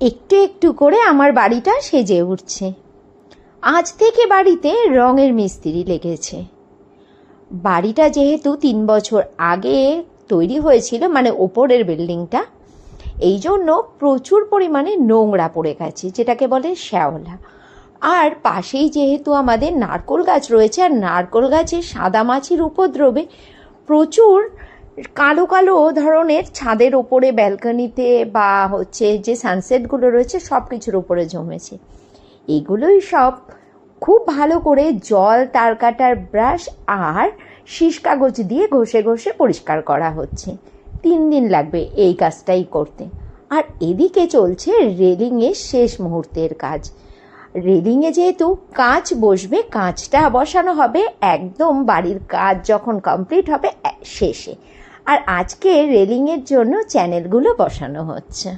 একটু একটু করে আমার বাড়িটা সেজে উঠছে। আজ থেকে বাড়িতে রঙের মিস্ত্রি লেগেছে। বাড়িটা যেহেতু তিন বছর আগে তৈরি হয়েছিল মানে ওপরের বিল্ডিংটা, এই জন্য প্রচুর পরিমাণে নোংরা পড়ে গেছে, যেটাকে বলে শ্যাওলা। আর পাশেই যেহেতু আমাদের নারকোল গাছ রয়েছে, আর নারকোল গাছে সাদা মাছির উপদ্রবে প্রচুর কালো কালো ধরনের ছাদের ওপরে ব্যালকনিতে বা হচ্ছে যে সানসেটগুলো রয়েছে সব কিছুর ওপরে জমেছে। এগুলোই সব খুব ভালো করে জল, তার কাটার ব্রাশ আর শীষ কাগজ দিয়ে ঘষে ঘষে পরিষ্কার করা হচ্ছে। তিন দিন লাগবে এই কাজটাই করতে। আর এদিকে চলছে রেলিংয়ের শেষ মুহূর্তের কাজ। রেলিংয়ে যেহেতু কাঁচ বসবে, কাঁচটা বসানো হবে, একদম বাড়ির কাজ যখন কমপ্লিট হবে শেষে। আর আজকে রেলিংয়ের জন্য চ্যানেলগুলো বসানো হচ্ছে।